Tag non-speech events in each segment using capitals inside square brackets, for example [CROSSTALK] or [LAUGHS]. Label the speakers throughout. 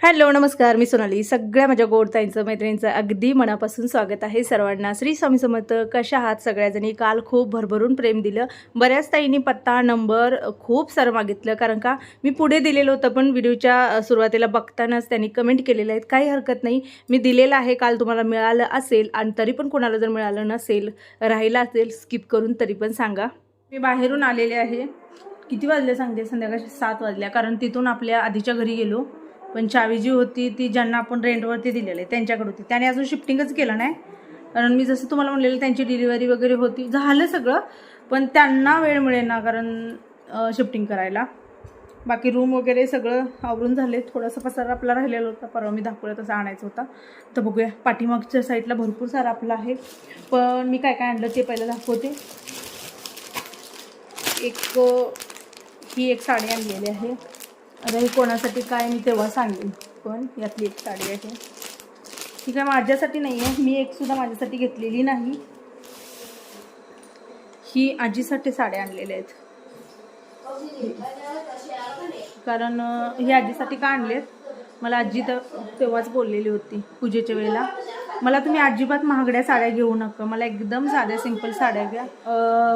Speaker 1: Hello नमस्कार. मी सोनाली. सगळ्या माझ्या गोडताईंचं मैत्रिणींचं अगदी मनापासून स्वागत आहे सर्वांना. श्री स्वामी समर्थ कशा आहात सगळ्याजणी? काल खूप भरभरून प्रेम दिलं. बऱ्याच ताईंनी पत्ता नंबर खूप सारं मागितलं. कारण का मी पुढे दिलेलं होतं पण व्हिडिओच्या सुरुवातीला बघतानाच त्यांनी कमेंट केलेलं आहेत. काही हरकत नाही. मी दिलेलं आहे. काल तुम्हाला मिळालं असेल आणि तरी पण कोणाला जर मिळालं नसेल राहिलं असेल स्किप करून तरी पण सांगा. मी बाहेरून आलेले आहे. किती वाजले सांगते? संध्याकाळी सात वाजल्या कारण तिथून आपल्या आधीच्या घरी गेलो. पण चावी जी होती ती ज्यांना आपण रेंटवरती दिलेली आहे त्यांच्याकडे होती. त्याने अजून शिफ्टिंगच केलं नाही. कारण मी जसं तुम्हाला म्हणलेलं त्यांची डिलिव्हरी वगैरे होती. झालं सगळं पण त्यांना वेळ मिळेल ना कारण शिफ्टिंग करायला. बाकी रूम वगैरे सगळं आवरून झाले. थोडासा पसारा आपला राहिलेला होता. परवा मी दाखवला तसा आणायचा होता. तर बघूया. पाठीमागच्या साईडला भरपूर सारा आपला आहे. पण मी काय काय आणलं ते पहिलं दाखवते. एक ही एक साडी आणलेली आहे. आता हे कोणासाठी काय मी तेव्हा सांगेन. पण यातली एक साडी आहे. ती काय माझ्यासाठी नाही आहे मी एक सुद्धा माझ्यासाठी घेतलेली नाही. ही आजीसाठी साड्या आणलेल्या आहेत. कारण ही आजीसाठी का आणलेत? मला आजी तर तेव्हाच बोललेली होती पूजेच्या वेळेला. मला तुम्ही अजिबात महागड्या साड्या घेऊ नका. मला एकदम साध्या सिंपल साड्या घ्या.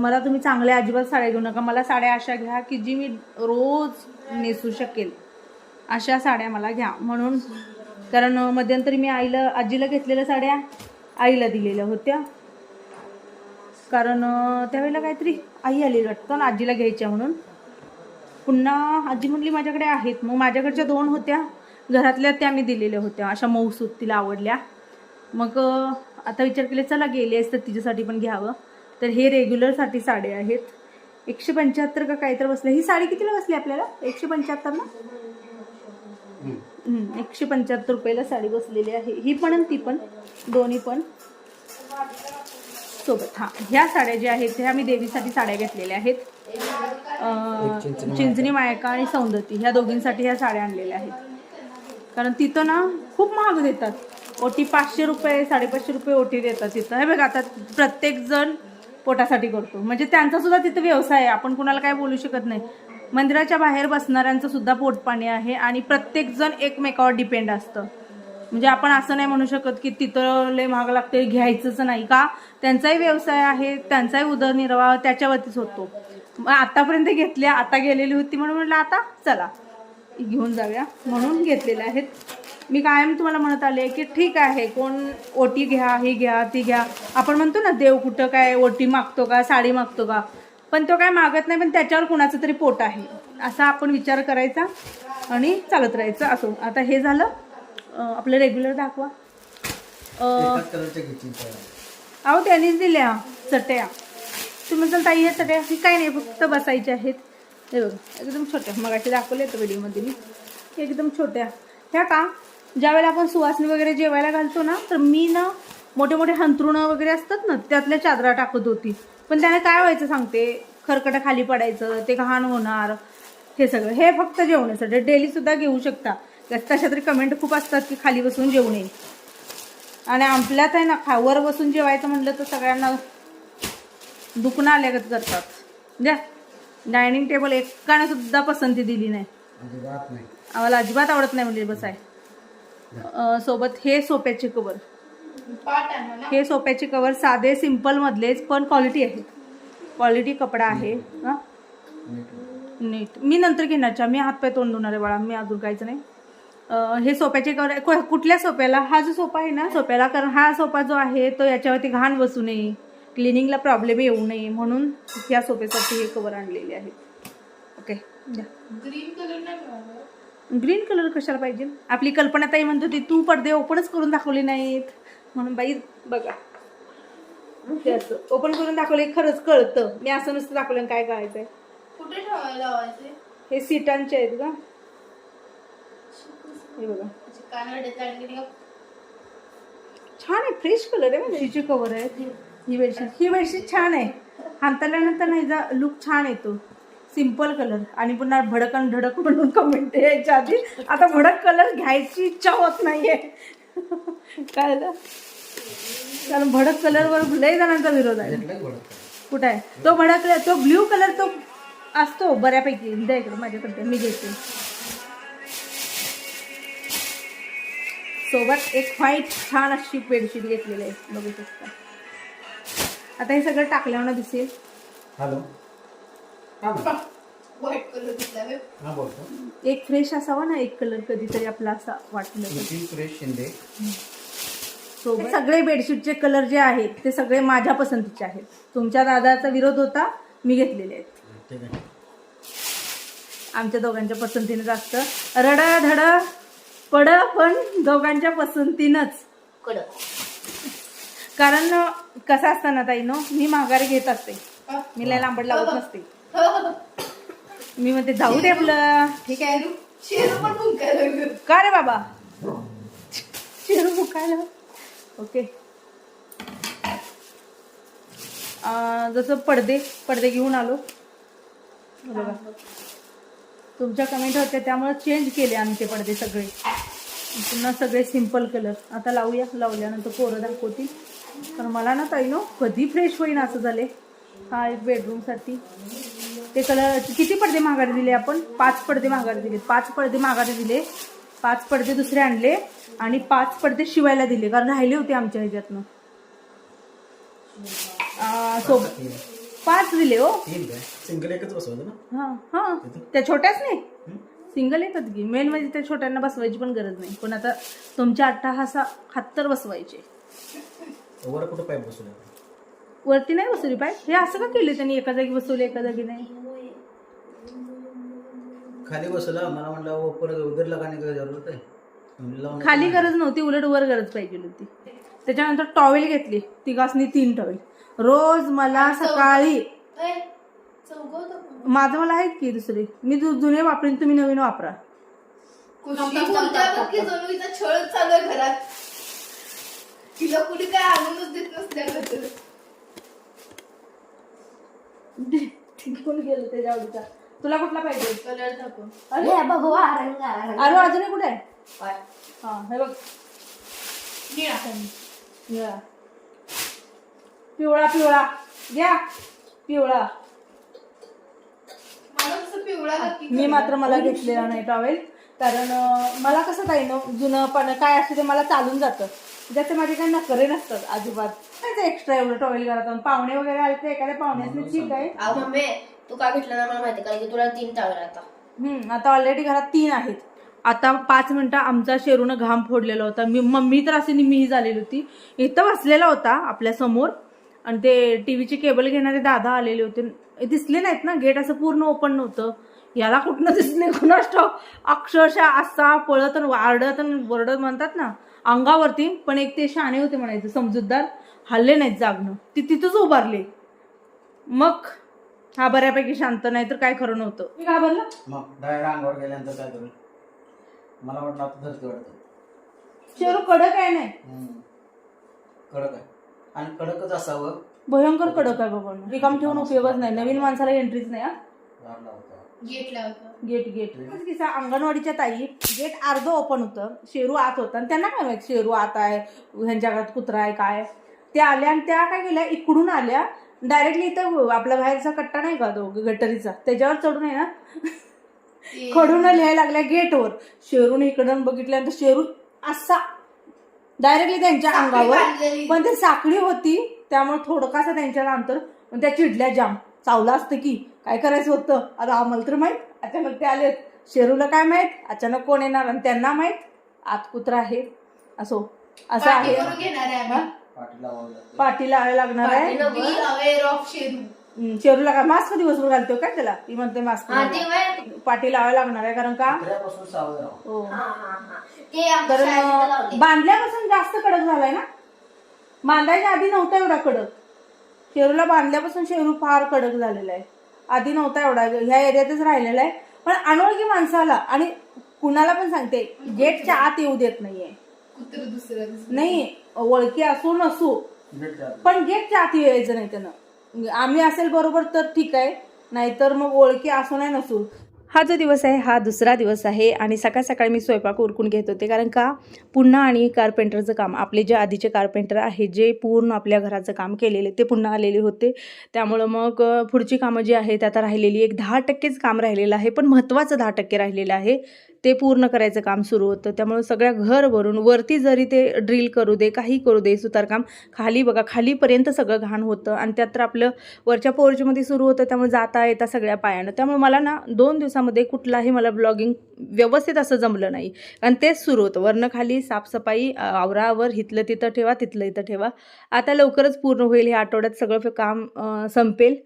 Speaker 1: मला तुम्ही चांगल्या अजिबात साड्या घेऊ नका. मला साड्या अशा घ्या की जी मी रोज नेसू शकेल. अशा साड्या मला घ्या. म्हणून कारण मध्यंतरी मी आईला आजीला घेतलेल्या साड्या आईला दिलेल्या होत्या. कारण त्यावेळेला काहीतरी आई आलेली वाटतं ना आजीला घ्यायच्या म्हणून. पुन्हा आजी म्हणली माझ्याकडे आहेत. मग माझ्याकडच्या दोन होत्या. घरातल्या त्या मी दिलेल्या होत्या. अशा मऊसूत तिला आवडल्या. मग आता विचार केले चला गेली आहेस तर तिच्यासाठी पण घ्यावं. तर हे रेग्युलरसाठी साड्या आहेत. एकशे पंच्याहत्तर का काहीतरी बसलं. ही साडी कितीला बसली आपल्याला? एकशे पंच्याहत्तर ना? एकशे पंच्याहत्तर रुपयाला साडी बसलेली आहे. ही पण आणि ती पण. दोन्ही पण. सोबत हां. ह्या साड्या ज्या आहेत ह्या मी देवीसाठी साड्या घेतलेल्या आहेत. चिंचणी मायका. आणि सौंदती. ह्या दोघींसाठी ह्या साड्या आणलेल्या आहेत. कारण तिथं ना खूप महाग देतात. ओटी पाचशे रुपये साडेपाचशे रुपये ओटी देतात तिथं. हे बघा आता प्रत्येक जण पोटासाठी करतो. म्हणजे त्यांचा सुद्धा तिथं व्यवसाय आहे. आपण कुणाला काय बोलू शकत नाही. मंदिराच्या बाहेर बसणाऱ्यांचं सुद्धा पोटपाणी आहे आणि प्रत्येक जण एकमेकावर डिपेंड असतं. म्हणजे आपण असं नाही म्हणू शकत की तिथं लय महाग लागते घ्यायचंच नाही का? त्यांचाही व्यवसाय आहे त्यांचाही उदरनिर्वाह त्याच्यावरतीच होतो. मग आतापर्यंत घेतल्या आता गेलेली होती म्हणून म्हटलं आता चला घेऊन जाऊया. म्हणून घेतलेल्या आहेत. मी कायम तुम्हाला म्हणत आले की ठीक आहे कोण ओटी घ्या ही घ्या ती घ्या. आपण म्हणतो ना देव कुठं काय ओटी मागतो का साडी मागतो का? पण तो काय मागत नाही पण त्याच्यावर कुणाचं तरी पोट आहे. असा आपण विचार करायचा आणि चालत राहायचं असो. आता हे झालं. आपलं रेग्युलर दाखवा. अहो त्यांनीच दिल्या चटया. तुम्ही म्हणताल ताई या चटया ही काही नाही फक्त बसायच्या आहेत. हे बघा एकदम छोट्या. मगाशी दाखवले तर व्हिडिओमध्ये मी. एकदम छोट्या. ह्या का? ज्यावेळेला आपण सुवासनी वगैरे जेवायला घालतो ना तर मी ना मोठे मोठे हंतरुणं वगैरे असतात ना त्यातल्या चादरा टाकत होती. पण त्याने काय व्हायचं सांगते? खरकटं खाली पडायचं ते घाण होणार हे सगळं. हे फक्त जेवणासाठी. डेली सुद्धा घेऊ शकता. तशा तरी कमेंट खूप असतात की खाली बसून जेवू नये आणि आपल्यात आहे ना खावर बसून जेवायचं म्हटलं तर सगळ्यांना दुखणं आल्यागत करतात. द्या. डायनिंग टेबल एकाने सुद्धा पसंती दिली नाही. आम्हाला अजिबात आवडत नाही म्हणजे बसाय. सोबत हे सोप्याचे कवर हे सोप्याचे कवर साधे सिंपल मधलेच पण क्वालिटी आहे क्वालिटी कपडा आहे हा? नीट. मी नंतर घेणार चहा मी हातपाय तोंड धुणार आहे बाळा. मी अजून काहीच नाही. हे सोप्याचे कवर को- कुठल्या सोप्याला? हा जो सोपा आहे ना सोप्याला कारण हा सोपा जो आहे तो याच्यावरती घाण बसू नये. क्लिनिंगला प्रॉब्लेम येऊ नये. म्हणून या सोप्यासाठी हे कवर आणलेले आहेत. ओके द्या.
Speaker 2: ग्रीन कलर
Speaker 1: ग्रीन कलर कशाला पाहिजे? आपली कल्पना ताई म्हणत होती तू पडदे ओपनच करून दाखवले नाहीत. म्हणून बाई बघा. ओपन करून दाखवले खरंच कळतं. मी असं नुसतं दाखवलं काय कळायचंय
Speaker 2: कुठे ठेवायला
Speaker 1: हे सीटांचे आहेत का हे बघा. छान आहे फ्रेश कलर आहे म्हणजे हिचे कवर आहेत ही बेडशीट ही बेडशीट छान आहे. हाताळल्यानंतर नाही जा लुक छान येतो. Simple colour. आणि पुन्हा भडक आणि धडक म्हणून कमेंट यायच्या आधी. आता भडक कलर घ्यायची इच्छा होत नाहीये. कळलं? कारण भडक कलरवर लय जणांचा विरोध आहे. कुठं आहे? तो भडक तो ब्ल्यू कलर तो असतो बऱ्यापैकी. द्या इकडे माझ्याकडे मी घेते. सोबत एक व्हाईट छान अशी बेडशीट घेतलेली आहे. बघू शकता. आता हे सगळं टाकल्यावर दिसेल.
Speaker 3: हॅलो.
Speaker 2: व्हाईट कलर दिसला बे.
Speaker 3: हा बोलतो
Speaker 1: एक फ्रेश असावा ना एक कलर कधीतरी आपला असा वाटलं.
Speaker 3: नितीन सुरेश शिंदे?
Speaker 1: सोबत सगळे बेडशीटचे कलर जे आहेत ते सगळे माझ्या पसंतीचे आहेत. तुमच्या दादाचा विरोध होता मी घेतलेले आहेत.
Speaker 3: ठीक आहे.
Speaker 1: आमच्या दोघांच्या पसंतीनेच असतं रड धड पड पण दोघांच्या पसंतीनंच.
Speaker 2: कडक.
Speaker 1: कारण कसं असतं ना ताई नो? मी माघारी घेत असते. मी लय लांबड लावत नसते. मी म्हणते जाऊ दे आपलं. ठीक आहे.
Speaker 2: शेरू. पण फुंकायला लागलं.
Speaker 1: का रे बाबा? शिरू मुकायला ओके. अं, जसं पडदे पडदे घेऊन आलो. बघा तुमच्या कमेंट होत्या त्यामुळे चेंज केले आम्ही ते पडदे सगळे. पुन्हा सगळे सिंपल कलर आता लावूया. लावल्यानंतर पोरं दाखवतील. तर मला ना ताई नो कधी फ्रेश होईन असं झाले हा एक बेडरूमसाठी ते कलर किती पडदे माघारी दिले आपण? पाच पडदे माघारी दिले पाच पडदे माघारी दिले. पाच पडदे दुसरे आणले आणि पाच पडदे शिवायला दिले. कारण राहिले होते आमच्या ह्याच्यातनं. सो पाच दिले हो.
Speaker 3: सिंगल एकच
Speaker 1: हा हा. त्या छोट्याच नाही? सिंगल येतात की मेन म्हणजे त्या छोट्यांना बसवायची पण गरज नाही. पण आता तुमच्या अट्टाहासा हत्तर बसवायचे.
Speaker 3: वर कुठं पाईप बसवलं?
Speaker 1: वरती नाही बसवली पाय हे असं का केले त्यांनी? एका जागी बसवले एका जागी नाही?
Speaker 3: खाली बसवलं मला म्हणलं वो परत उधर लगाने का जरूरत आहे? म्हणलं लावून
Speaker 1: खाली गरज नव्हती उलट वर गरज पाहिजे होती. त्याच्यानंतर टॉवेल घेतली तिघासनी तीन टॉवेल रोज मला सकाळी माझं मला आहेत की दुसरे? मी जु- जुने वापरेन तुम्ही नवीन वापरा.
Speaker 2: कुशी बोलत्या बघ की जणू इथं छळ चालू आहे घरात. तिला कुणी काय आणूनच देत नसल्याबद्दल. [LAUGHS]
Speaker 1: कोण गेलं त्याच्या आवडीचा तुला कुठला पाहिजे?
Speaker 2: कलर दाखव.
Speaker 1: अरे. अरे अजून एक कुठे? आहे हा हे बघ.
Speaker 2: निळा
Speaker 1: निळा पिवळा पिवळा. घ्या. पिवळा. मी मात्र मला घेतलेला नाही टॉवेल कारण मला कसं काही न जुनं पण काय असतं ते मला चालून जातं. ज्याचे माझे काही नखरे नसतात अजिबात. काय एक्स्ट्रा एवढं टॉवेल घरात. पाहुणे वगैरे आले तर एखाद्या पाहुण्याने ठीक आहे.
Speaker 4: तू का घेतलं ना मला माहिती कारण की तुला तीन टावर आता.
Speaker 1: हम्म, आता ऑलरेडी घरात तीन आहेत. आता पाच मिनिटं आमचा शेरूनं घाम फोडलेला होता. मी मम्मी तर असे निमीही झालेली होती. इथं बसलेला होता आपल्यासमोर. आणि ते टीव्हीची केबल घेणारे दादा आलेले होते. दिसले नाहीत ना? गेट असं पूर्ण ओपन नव्हतं. याला कुठनं दिसले? [LAUGHS] कुणाच अक्षरशः असा पळत आणि वारडत आणि वरडत म्हणतात ना अंगावरती. पण एक ते शाणे होते म्हणायचं समजूतदार. हल्ले नाहीत जागणं. ती तिथंच उभारले. मग हा बऱ्यापैकी शांत नाही तर काय खरं नव्हतं. मी घाबरलं
Speaker 3: मग डायरेक्ट अंगावर गेल्यानंतर काय करेल मला वाटलं आता धरती वाटतं
Speaker 1: शेरू कडक आहे नाही.
Speaker 3: हम्म. कडक आहे. आणि कडकच असावं.
Speaker 1: भयंकर कडक आहे बाबा. रिकाम ठेवून उपयोगच नाही. नवीन माणसाला एंट्रीच नाही हा?
Speaker 2: गेट लावतो.
Speaker 1: गेट गेट किसा अंगणवाडीच्या ताई गेट अर्ध ओपन होतं. शेरू आत होतं. आणि त्यांना काय माहीत शेरू आत आहे ह्यांच्या घरात कुत्रा आहे काय त्या आल्या आणि त्या काय केल्या? इकडून आल्या. डायरेक्टली इथं आपला बाहेरचा कट्टा नाही का तो गटरीचा? त्याच्यावर चढून आहे ना? खडून लिहायला लागल्या गेटवर. शेरून इकडून बघितल्यानंतर शेरू असा. डायरेक्टली त्यांच्या अंगावर. पण ते साखळी होती त्यामुळे थोडकासा त्यांच्या अंतर पण त्या चिडल्या जाम. चावलं असतं की. काय करायचं होतं? आता आम्हाला तर माहीत. अचानक ते आलेत. शेरूला काय माहीत? अचानक कोण येणार? आणि त्यांना माहीत? आत कुत्रा आहे असो. असं
Speaker 2: पार्टी
Speaker 1: आहे.
Speaker 2: करून घेणार आहे
Speaker 1: हा?
Speaker 2: आम्ही.
Speaker 3: पाठी
Speaker 1: लावायला लागणार आहे.
Speaker 2: aware of Sheru.
Speaker 1: हम्म, शेरूला काय मास्क दिवसभर घालतो काय त्याला? ती म्हणते मास्क
Speaker 4: हा ते वय
Speaker 1: पाठी लावायला लागणार आहे कारण का?
Speaker 3: कुत्र्यापासून सावध राहा.
Speaker 1: हो.
Speaker 4: हा हा हा. ते आमच्या
Speaker 1: तर
Speaker 4: शाळेत
Speaker 1: अं,
Speaker 4: लावले
Speaker 1: बांधल्यापासून जास्त कडक झालाय ना? बांधायच्या आधी नव्हता एवढा कडक. शेरूला बांधल्यापासून शेरू फार कडक झालेला आहे. आधी नव्हता एवढा ह्या एरियातच राहिलेला आहे. पण अनोळखी माणसाला आणि कुणाला पण सांगते गेटच्या आत येऊ देत नाहीये.
Speaker 2: कुत्र दुसरं दुसरं
Speaker 1: नाही ओळखी असू नसू. पण गेटच्या आत यायचं नाही त्यानं. आम्ही असेल बरोबर तर ठीक आहे. नाहीतर मग ओळखी असू नाही नसू. हा जो दिवस आहे हा दुसरा दिवस आहे आणि सकाळ सकाळी मी स्वयंपाक उरकून घेत होते. कारण का? पुन्हा आणि कार्पेंटरचं काम. आपले जे आधीचे कार्पेंटर आहे जे पूर्ण आपल्या घराचं काम केलेले ते पुन्हा आलेले होते. त्यामुळं मग अ, पुढची कामं जी आहेत आता राहिलेली एक दहा टक्केच काम राहिलेलं आहे. पण महत्त्वाचं दहा टक्के राहिलेलं आहे. ते पूर्ण करायचं काम सुरू होतं. त्यामुळे सगळ्या घर भरून वरती जरी ते ड्रिल करू दे काही करू दे सुतारकाम खाली बघा खालीपर्यंत सगळं घाण होतं आणि त्यात तर आपलं वरच्या पोर्चमध्ये सुरू होतं त्यामुळे जाता येता सगळ्या पायानं. त्यामुळे मला ना दोन दिवसामध्ये कुठलाही मला ब्लॉगिंग व्यवस्थित असं जमलं नाही. आणि तेच सुरू होतं. वरनं खाली साफसफाई आवरावर हिथलं तिथं ठेवा तिथलं इथं ठेवा. आता लवकरच पूर्ण होईल. ह्या आठवड्यात सगळं काम संपेल.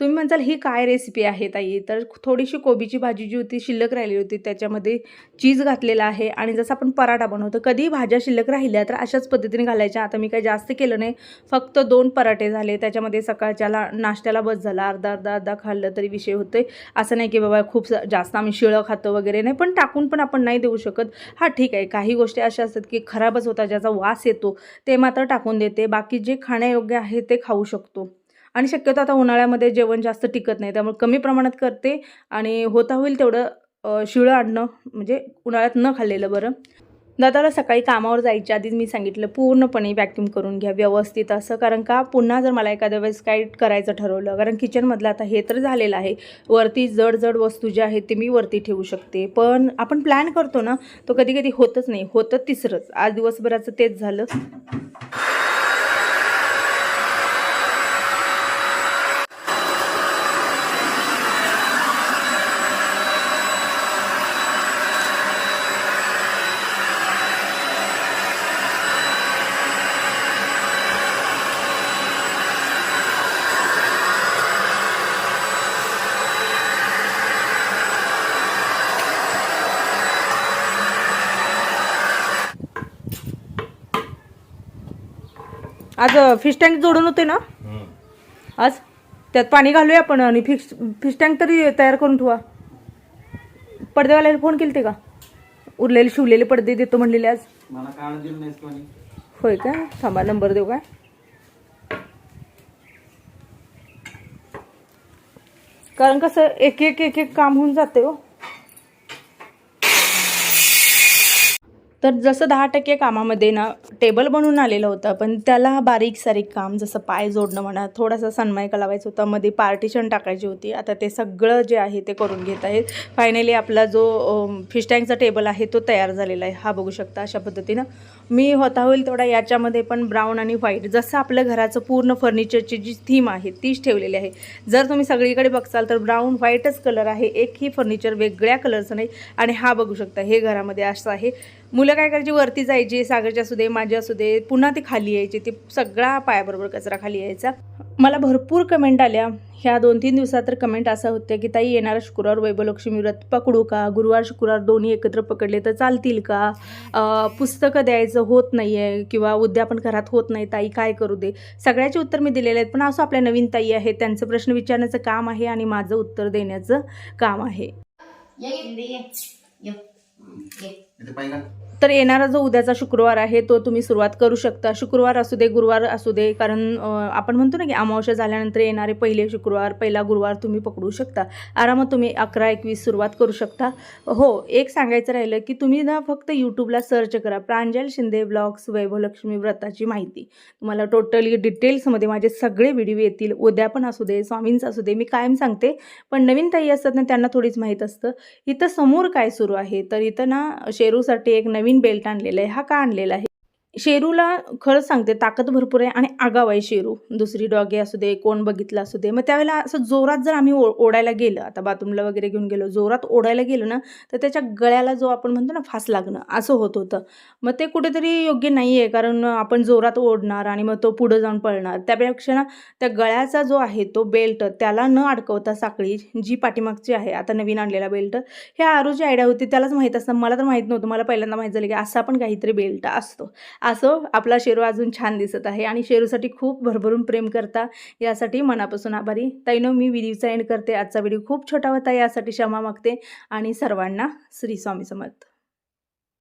Speaker 1: तुम्ही म्हणताल ही काय रेसिपी आहे ताई? तर थोडीशी कोबीची भाजी जी होती शिल्लक राहिली होती त्याच्यामध्ये चीज घातलेला आहे आणि जसं आपण पराठा बनवतो कधी भाज्या शिल्लक राहिल्या तर अशाच पद्धतीने घालायच्या. आता मी काही जास्त केलं नाही फक्त दोन पराठे झाले. त्याच्यामध्ये सकाळच्याला नाश्त्याला बस झाला. अर्धा अर्धा अर्धा खाल्लं तरी विषय होतोय. असं नाही की बाबा खूप स- जास्त आम्ही शिळं खातो वगैरे नाही पण टाकून पण आपण नाही देऊ शकत. हां ठीक आहे. काही गोष्टी अशा असतात की खराबच होतात ज्याचा वास येतो ते मात्र टाकून देते. बाकी जे खाण्यायोग्य आहे ते खाऊ शकतो. आणि शक्यतो आता उन्हाळ्यामध्ये जेवण जास्त टिकत नाही त्यामुळे कमी प्रमाणात करते आणि होता होईल तेवढं शिळं आणणं म्हणजे उन्हाळ्यात न खाल्लेलं बरं. दादाला सकाळी कामावर जायच्या आधीच मी सांगितलं पूर्णपणे वॅक्यूम करून घ्या व्यवस्थित असं कारण का पुन्हा जर मला एखाद्या वेळेस काही करायचं ठरवलं कारण किचनमधलं आता हे तर झालेलं आहे वरती जड जड वस्तू ज्या आहेत ते मी वरती ठेवू शकते पण आपण प्लॅन करतो ना तो कधी कधी होतच नाही होतं तिसरंच आज दिवसभराचं तेच झालं. आज फिश टँक जोडून होते ना? आज त्यात पाणी घालूया आपण आणि फिश फिश टँक तरी तयार करून ठेवा. पडदेवाल्याला फोन केले ते का? उरलेले शिवलेले पडदे देतो म्हणलेले आज. होय का? थांबा नंबर देऊ काय कारण कसं एक एक एक एक काम होऊन जाते हो. तर जसं दहा टक्के कामामध्ये ना टेबल बनवून आलेलं होतं पण त्याला बारीक सारीक काम जसं पाय जोडणं म्हणा थोडासा सन्मायका लावायचं होता मध्ये पार्टिशन टाकायची होती. आता ते सगळं जे आहे ते करून घेत आहेत. फायनली आपला जो फिश टँकचा टेबल आहे तो तयार झालेला आहे. हा बघू शकता अशा पद्धतीनं. मी होता होईल तेवढा याच्यामध्ये पण ब्राऊन आणि व्हाईट जसं आपल्या घराचं पूर्ण फर्निचरची जी थीम आहे तीच ठेवलेली आहे. जर तुम्ही सगळीकडे बघसाल तर ब्राऊन व्हाईटच कलर आहे. एकही फर्निचर वेगळ्या कलरचं नाही. आणि हा बघू शकता हे घरामध्ये असं आहे. मुलं काय करायची? वरती जायची सागरची असू दे माझी असू दे पुन्हा ते खाली यायचे ते सगळा पायाबरोबर कचरा खाली यायचा. मला भरपूर कमेंट आल्या. ह्या दोन तीन दिवसात तर कमेंट असं होत्या की ताई येणारा शुक्रवार वैभवलक्ष्मी व्रत पकडू का? गुरुवार शुक्रवार दोन्ही एकत्र पकडले तर चालतील का? पुस्तकं द्यायचं होत नाही आहे किंवा उद्यापन घरात होत नाही ताई काय करू दे? सगळ्याचे उत्तर मी दिलेले आहेत पण असं आपल्या नवीन ताई आहेत त्यांचं प्रश्न विचारण्याचं काम आहे आणि माझं उत्तर देण्याचं काम आहे. तर येणारा जो उद्याचा शुक्रवार आहे तो तुम्ही सुरुवात करू शकता. शुक्रवार असू दे गुरुवार असू दे कारण आपण म्हणतो ना की अमावस्या झाल्यानंतर येणारे पहिले शुक्रवार पहिला गुरुवार तुम्ही पकडू शकता. आरामात तुम्ही अकरा एकवीस सुरुवात करू शकता. हो एक सांगायचं राहिलं की तुम्ही ना फक्त यूट्यूबला सर्च करा. प्रांजल शिंदे ब्लॉग्स वैभवलक्ष्मी व्रताची माहिती. तुम्हाला टोटली डिटेल्समध्ये माझे सगळे व्हिडिओ येतील. उद्या पण असू दे स्वामींचं असू दे मी कायम सांगते. पण नवीन ताई असतात ना त्यांना थोडीच माहीत असतं. इथं समोर काय सुरू आहे? तर इथं ना शेरूसाठी एक नवीन बेल्ट आणलेला आहे. हा का आणलेला आहे? शेरूला खरंच सांगते ताकद भरपूर आहे आणि आगाव आहे शेरू. दुसरी डॉगी असू दे कोण बघितलं असू दे. मग त्यावेळेला असं जोरात जर आम्ही ओ ओढायला गेलं आता बाथरूमला वगैरे घेऊन गेलो जोरात ओढायला गेलो ना तर त्याच्या गळ्याला जो आपण म्हणतो ना फास लागणं असं होत होतं. मग ते कुठेतरी योग्य नाही आहे कारण आपण जोरात ओढणार आणि मग तो पुढं जाऊन पळणार. त्यापेक्षा ना त्या गळ्याचा जो आहे तो बेल्ट त्याला न अडकवता साखळी जी पाठीमागची आहे आता नवीन आणलेला बेल्ट हे आरूची आयडिया होती. त्यालाच माहीत असतं. मला तर माहीत नव्हतं. मला पहिल्यांदा माहीत झालं की असा पण काहीतरी बेल्ट असतो. असो आपला शेरू अजून छान दिसत आहे आणि शेरूसाठी खूप भरभरून प्रेम करता यासाठी मनापासून आभारी. ताईनो मी व्हिडिओचा एंड करते. आजचा व्हिडिओ खूप छोटा होता यासाठी क्षमा मागते आणि सर्वांना श्री स्वामी समर्थ.